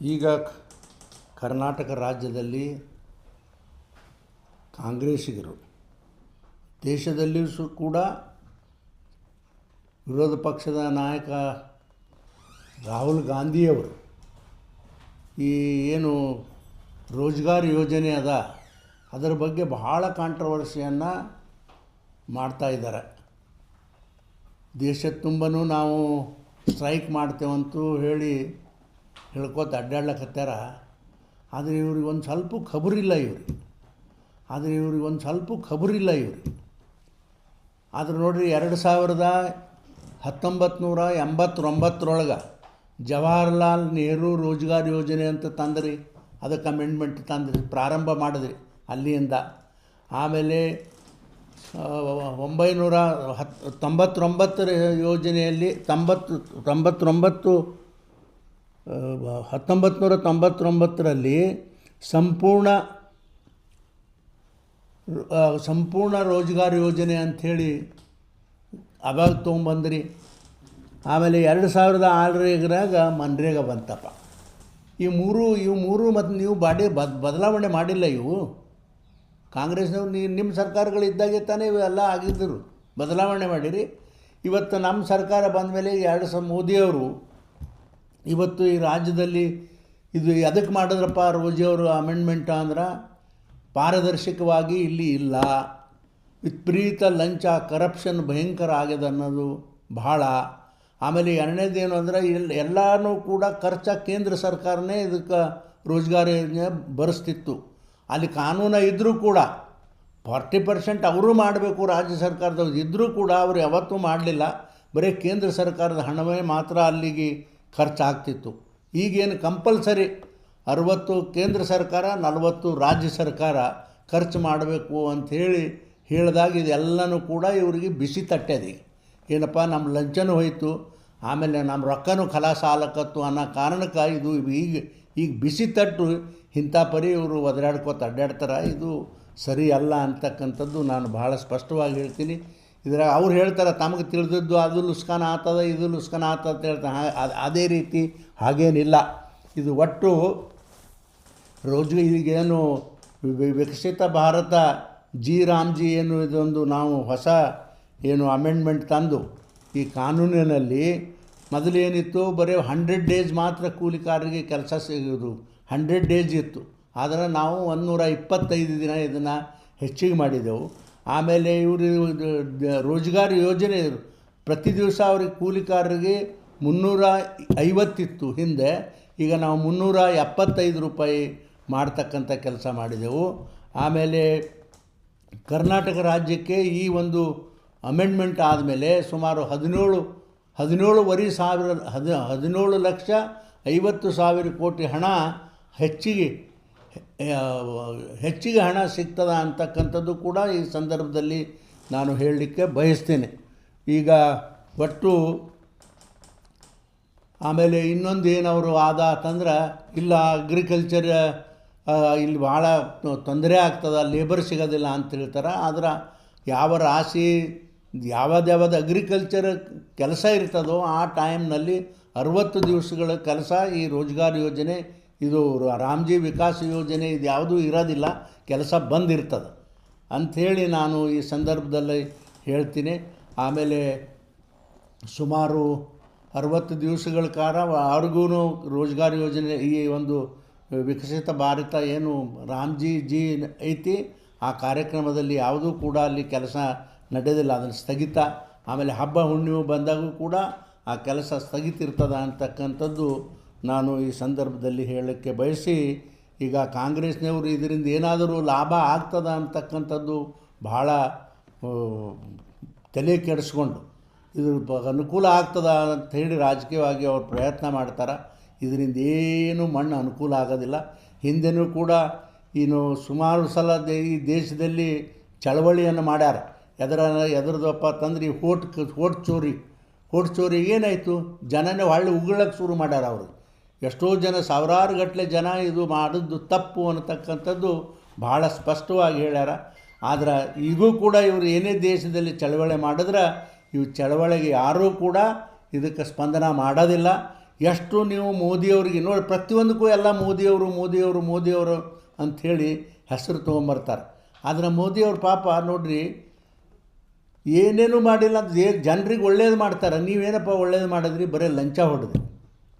ಈಗ ಕರ್ನಾಟಕ ರಾಜ್ಯದಲ್ಲಿ ಕಾಂಗ್ರೆಸ್ಸಿಗರು, ದೇಶದಲ್ಲಿಯೂ ಸು ಕೂಡ ವಿರೋಧ ಪಕ್ಷದ ನಾಯಕ ರಾಹುಲ್ ಗಾಂಧಿಯವರು ಈ ಏನು ರೋಜ್ಗಾರ್ ಯೋಜನೆ ಅದ, ಅದರ ಬಗ್ಗೆ ಬಹಳ ಕಾಂಟ್ರವರ್ಸಿಯನ್ನು ಮಾಡ್ತಾ ಇದ್ದಾರೆ. ದೇಶ ತುಂಬನೂ ನಾವು ಸ್ಟ್ರೈಕ್ ಮಾಡ್ತೇವಂತೂ ಹೇಳಿ ಹೇಳ್ಕೊತ ಅಡ್ಡಾಡ್ಲಕತ್ತಾರ. ಆದರೆ ಇವ್ರಿಗೆ ಒಂದು ಸ್ವಲ್ಪ ಖಬರಿಲ್ಲ ಇವ್ರಿ. ಆದರೆ ಇವ್ರಿಗೆ ಒಂದು ಸ್ವಲ್ಪ ಖಬರಿಲ್ಲ ಇವ್ರಿ. ಆದ್ರೆ ನೋಡಿರಿ ಎರಡು ಸಾವಿರದ ಹತ್ತೊಂಬತ್ತು ನೂರ ಎಂಬತ್ತೊಂಬತ್ತರೊಳಗೆ ಜವಾಹರ್ಲಾಲ್ ನೆಹರು ರೋಜ್ಗಾರ್ ಯೋಜನೆ ಅಂತ ತಂದ್ರಿ, ಅದಕ್ಕೆ ಅಮೆಂಡ್ಮೆಂಟ್ ತಂದ್ರಿ, ಪ್ರಾರಂಭ ಮಾಡಿದ್ರಿ ಅಲ್ಲಿಯಿಂದ ಆಮೇಲೆ ಒಂಬೈನೂರ ಹತ್ತು ತೊಂಬತ್ತೊಂಬತ್ತರ ಯೋಜನೆಯಲ್ಲಿ ತೊಂಬತ್ತು, ತೊಂಬತ್ತೊಂಬತ್ತು ಹತ್ತೊಂಬತ್ತು ನೂರ ತೊಂಬತ್ತೊಂಬತ್ತರಲ್ಲಿ ಸಂಪೂರ್ಣ ಸಂಪೂರ್ಣ ರೋಜ್ಗಾರ್ ಯೋಜನೆ ಅಂಥೇಳಿ ಅವಾಗ ತೊಗೊಂಬಂದ್ರಿ. ಆಮೇಲೆ ಎರಡು ಸಾವಿರದ ಆರರಾಗ ಮನ್ರೇಗ ಬಂತಪ್ಪ. ಈ ಮೂರು, ಇವು ಮೂರು ಮತ್ತು ನೀವು ಬಾಡಿ ಬದ್, ಬದಲಾವಣೆ ಮಾಡಿಲ್ಲ ಇವು. ಕಾಂಗ್ರೆಸ್ನವ್ರು ನೀ ನಿಮ್ಮ ಸರ್ಕಾರಗಳು ಇದ್ದಾಗೆ ತಾನೇ ಇವೆಲ್ಲ ಆಗಿದ್ದರು ಬದಲಾವಣೆ ಮಾಡಿರಿ. ಇವತ್ತು ನಮ್ಮ ಸರ್ಕಾರ ಬಂದ ಮೇಲೆ ಎರಡು ಸ, ಮೋದಿಯವರು ಇವತ್ತು ಈ ರಾಜ್ಯದಲ್ಲಿ ಇದು ಅದಕ್ಕೆ ಮಾಡಿದ್ರಪ್ಪ ರೋಜಿಯವರು ಅಮೆಂಡ್ಮೆಂಟ್ ಅಂದ್ರೆ ಪಾರದರ್ಶಕವಾಗಿ ಇಲ್ಲಿ ಇಲ್ಲ. ವಿಪರೀತ ಲಂಚ ಕರಪ್ಷನ್ ಭಯಂಕರ ಆಗ್ಯದ ಅನ್ನೋದು ಬಹಳ ಆಮೇಲೆ ಎರಡನೇದೇನು ಅಂದ್ರೆ ಇಲ್ಲಿ ಎಲ್ಲನೂ ಕೂಡ ಖರ್ಚ ಕೇಂದ್ರ ಸರ್ಕಾರನೇ ಇದಕ್ಕೆ ರೋಜ್ಗಾರ ಯೋಜನೆ ಬರೆಸ್ತಿತ್ತು. ಅಲ್ಲಿ ಕಾನೂನು ಇದ್ದರೂ ಕೂಡ ಫಾರ್ಟಿ ಪರ್ಸೆಂಟ್ ಅವರು ಮಾಡಬೇಕು ರಾಜ್ಯ ಸರ್ಕಾರದವ್ರು ಇದ್ದರೂ ಕೂಡ ಅವರು ಯಾವತ್ತೂ ಮಾಡಲಿಲ್ಲ. ಬರೀ ಕೇಂದ್ರ ಸರ್ಕಾರದ ಹಣವೇ ಮಾತ್ರ ಅಲ್ಲಿಗೆ ಖರ್ಚಾಗ್ತಿತ್ತು. ಈಗೇನು ಕಂಪಲ್ಸರಿ ಅರವತ್ತು ಕೇಂದ್ರ ಸರ್ಕಾರ, ನಲವತ್ತು ರಾಜ್ಯ ಸರ್ಕಾರ ಖರ್ಚು ಮಾಡಬೇಕು ಅಂಥೇಳಿ ಹೇಳಿದಾಗ ಇದೆಲ್ಲನೂ ಕೂಡ ಇವರಿಗೆ ಬಿಸಿ ತಟ್ಟೆದೀಗ ಏನಪ್ಪ, ನಮ್ಮ ಲಂಚನೂ ಹೋಯಿತು, ಆಮೇಲೆ ನಮ್ಮ ರೊಕ್ಕನೂ ಖಲಾಸ ಆಲಕತ್ತು ಅನ್ನೋ ಕಾರಣಕ್ಕೆ ಇದು ಈಗ ಈಗ ಬಿಸಿ ತಟ್ಟು ಇಂಥ ಪರಿ ಇವರು ಒದರಾಡ್ಕೋತ ಅಡ್ಡಾಡ್ತಾರೆ ಇದು ಸರಿ ಅಲ್ಲ ಅಂತಕ್ಕಂಥದ್ದು ನಾನು ಭಾಳ ಸ್ಪಷ್ಟವಾಗಿ ಹೇಳ್ತೀನಿ. ಇದ್ರಾಗ ಅವ್ರು ಹೇಳ್ತಾರೆ, ತಮಗೆ ತಿಳಿದದ್ದು ಅದು ಲುಸ್ಕಾನ ಆತದ, ಇದು ಲುಸ್ಕಾನ ಆತದ ಅಂತ ಹೇಳ್ತಾರೆ. ಅದ್- ರೀತಿ ಹಾಗೇನಿಲ್ಲ. ಇದು ಒಟ್ಟು ರೋಜು, ಈಗೇನು ವಿಕಸಿತ ಭಾರತ, ಜಿ ರಾಮ್ಜಿ ಏನು ಇದೊಂದು ನಾವು ಹೊಸ ಏನು ಅಮೆಂಡ್ಮೆಂಟ್ ತಂದು ಈ ಕಾನೂನಿನಲ್ಲಿ ಮೊದಲೇನಿತ್ತು, ಬರೀ ಹಂಡ್ರೆಡ್ ಡೇಸ್ ಮಾತ್ರ ಕೂಲಿಕಾರರಿಗೆ ಕೆಲಸ ಸಿಗೋದು ಹಂಡ್ರೆಡ್ ಡೇಸ್ ಇತ್ತು. ಆದರೆ ನಾವು ಒಂದುನೂರ ಇಪ್ಪತ್ತೈದು ದಿನ ಇದನ್ನು ಹೆಚ್ಚಿಗೆ ಮಾಡಿದೆವು. ಆಮೇಲೆ ಇವರು ರೋಜ್ಗಾರ್ ಯೋಜನೆ ಪ್ರತಿ ದಿವಸ ಅವ್ರಿಗೆ ಕೂಲಿಕಾರರಿಗೆ ಮುನ್ನೂರ ಐವತ್ತಿತ್ತು ಹಿಂದೆ. ಈಗ ನಾವು ಮುನ್ನೂರ ಎಪ್ಪತ್ತೈದು ರೂಪಾಯಿ ಮಾಡ್ತಕ್ಕಂಥ ಕೆಲಸ ಮಾಡಿದೆವು. ಆಮೇಲೆ ಕರ್ನಾಟಕ ರಾಜ್ಯಕ್ಕೆ ಈ ಒಂದು ಅಮೆಂಡ್ಮೆಂಟ್ ಆದಮೇಲೆ ಸುಮಾರು ಹದಿನೇಳು, ಹದಿನೇಳುವರೆ ಸಾವಿರ, ಹದಿ, ಹದಿನೇಳು ಲಕ್ಷ ಐವತ್ತು ಸಾವಿರ ಕೋಟಿ ಹಣ ಹೆಚ್ಚಿಗೆ ಹೆಚ್ಚಿಗೆ ಹಣ ಸಿಗ್ತದ ಅಂತಕ್ಕಂಥದ್ದು ಕೂಡ ಈ ಸಂದರ್ಭದಲ್ಲಿ ನಾನು ಹೇಳಲಿಕ್ಕೆ ಬಯಸ್ತೇನೆ. ಈಗ ಒಟ್ಟು ಆಮೇಲೆ ಇನ್ನೊಂದು ಏನವರು ಆದ ಅಂತಂದ್ರೆ, ಇಲ್ಲ ಅಗ್ರಿಕಲ್ಚರ್ ಇಲ್ಲಿ ಭಾಳ ತೊಂದರೆ ಆಗ್ತದ ಲೇಬರ್ ಸಿಗೋದಿಲ್ಲ ಅಂತ ಹೇಳ್ತಾರೆ. ಆದ್ರೆ ಯಾವ ರಾಶಿ ಯಾವ್ದು ಯಾವ್ದು ಅಗ್ರಿಕಲ್ಚರ್ ಕೆಲಸ ಇರ್ತದೋ ಆ ಟೈಮ್ನಲ್ಲಿ ಅರುವತ್ತು ದಿವಸಗಳ ಕೆಲಸ ಈ ರೋಜ್ಗಾರ್ ಯೋಜನೆ ಇದು ರಾಮ್ಜಿ ವಿಕಾಸ್ ಯೋಜನೆ ಇದು ಯಾವುದೂ ಇರೋದಿಲ್ಲ, ಕೆಲಸ ಬಂದಿರ್ತದೆ. ಅಂಥೇಳಿ ನಾನು ಈ ಸಂದರ್ಭದಲ್ಲಿ ಹೇಳ್ತೀನಿ. ಆಮೇಲೆ ಸುಮಾರು ಅರವತ್ತು ದಿವಸಗಳ ಕಾಲ ಅವ್ರಿಗೂ ರೋಜ್ಗಾರ್ ಯೋಜನೆ ಈ ಒಂದು ವಿಕಸಿತ ಭಾರತ ಏನು ರಾಮ್ಜಿ ಜಿ ಐತಿ, ಆ ಕಾರ್ಯಕ್ರಮದಲ್ಲಿ ಯಾವುದೂ ಕೂಡ ಅಲ್ಲಿ ಕೆಲಸ ನಡೆಯೋದಿಲ್ಲ ಅದನ್ನು ಸ್ಥಗಿತ. ಆಮೇಲೆ ಹಬ್ಬ ಹುಣ್ಣಿಮೆ ಬಂದಾಗೂ ಕೂಡ ಆ ಕೆಲಸ ಸ್ಥಗಿತ ಇರ್ತದ ಅಂತಕ್ಕಂಥದ್ದು ನಾನು ಈ ಸಂದರ್ಭದಲ್ಲಿ ಹೇಳಕ್ಕೆ ಬಯಸಿ, ಈಗ ಕಾಂಗ್ರೆಸ್ನವರು ಇದರಿಂದ ಏನಾದರೂ ಲಾಭ ಆಗ್ತದ ಅಂತಕ್ಕಂಥದ್ದು ಬಹಳ ತಲೆ ಕೆಡಿಸ್ಕೊಂಡು ಇದ್ರ ಅನುಕೂಲ ಆಗ್ತದ ಅಂತ ಹೇಳಿ ರಾಜಕೀಯವಾಗಿ ಅವರು ಪ್ರಯತ್ನ ಮಾಡ್ತಾರೆ. ಇದರಿಂದ ಏನು ಮಣ್ಣು ಅನುಕೂಲ ಆಗೋದಿಲ್ಲ. ಹಿಂದೆನೂ ಕೂಡ ಇನ್ನು ಸುಮಾರು ಸಲ ದೇ, ಈ ದೇಶದಲ್ಲಿ ಚಳವಳಿಯನ್ನು ಮಾಡ್ಯಾರ. ಎದರ ಎದ್ರದಪ್ಪ ತಂದ್ರೆ ಈ ಹೋಟ್ ಹೋಟ್ ಚೋರಿ ಹೋಟ್ ಚೋರಿ ಏನಾಯಿತು? ಜನನೇ ಹೊಳ್ಳಿ ಉಗುಳಕ್ಕೆ ಶುರು ಮಾಡ್ಯಾರ ಅವರು. ಎಷ್ಟೋ ಜನ, ಸಾವಿರಾರು ಗಟ್ಟಲೆ ಜನ ಇದು ಮಾಡಿದ್ದು ತಪ್ಪು ಅನ್ನತಕ್ಕಂಥದ್ದು ಭಾಳ ಸ್ಪಷ್ಟವಾಗಿ ಹೇಳ್ಯಾರ. ಆದ್ರೆ ಈಗೂ ಕೂಡ ಇವರು ಏನೇ ದೇಶದಲ್ಲಿ ಚಳವಳಿ ಮಾಡಿದ್ರೆ ಇವು ಚಳವಳಿಗೆ ಯಾರೂ ಕೂಡ ಇದಕ್ಕೆ ಸ್ಪಂದನ ಮಾಡೋದಿಲ್ಲ. ಎಷ್ಟು ನೀವು ಮೋದಿಯವ್ರಿಗೆ ನೋಡಿ ಪ್ರತಿಯೊಂದಕ್ಕೂ ಎಲ್ಲ ಮೋದಿಯವರು ಮೋದಿಯವರು ಮೋದಿಯವರು ಅಂಥೇಳಿ ಹೆಸರು ತೊಗೊಂಬರ್ತಾರೆ. ಆದರೆ ಮೋದಿಯವ್ರ ಪಾಪ ನೋಡ್ರಿ, ಏನೇನು ಮಾಡಿಲ್ಲ ಅಂತ ಜನರಿಗೆ ಒಳ್ಳೇದು ಮಾಡ್ತಾರೆ. ನೀವೇನಪ್ಪ ಒಳ್ಳೇದು ಮಾಡಿದ್ರಿ? ಬರೀ ಲಂಚ ಹೊಡೆದ್ರಿ.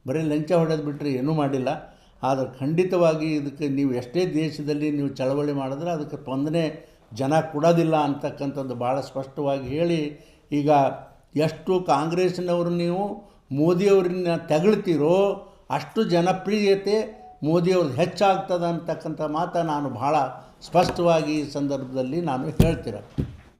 ಬರೀ ಲಂಚ ಹೊಡೆದು ಬಿಟ್ಟರೆ ಏನೂ ಮಾಡಿಲ್ಲ. ಆದರೆ ಖಂಡಿತವಾಗಿ ಇದಕ್ಕೆ ನೀವು ಎಷ್ಟೇ ದೇಶದಲ್ಲಿ ನೀವು ಚಳವಳಿ ಮಾಡಿದ್ರೆ ಅದಕ್ಕೆ ತೊಂದರೆ ಜನ ಕೊಡೋದಿಲ್ಲ ಅಂತಕ್ಕಂಥದ್ದು ಭಾಳ ಸ್ಪಷ್ಟವಾಗಿ ಹೇಳಿ ಈಗ ಎಷ್ಟು ಕಾಂಗ್ರೆಸ್ನವರು ನೀವು ಮೋದಿಯವ್ರನ್ನ ತೆಗಳ್ತೀರೋ ಅಷ್ಟು ಜನಪ್ರಿಯತೆ ಮೋದಿಯವ್ರದ್ದು ಹೆಚ್ಚಾಗ್ತದೆ ಅಂತಕ್ಕಂಥ ಮಾತ ನಾನು ಭಾಳ ಸ್ಪಷ್ಟವಾಗಿ ಈ ಸಂದರ್ಭದಲ್ಲಿ ನಾನು ಹೇಳ್ತಿರೋದು.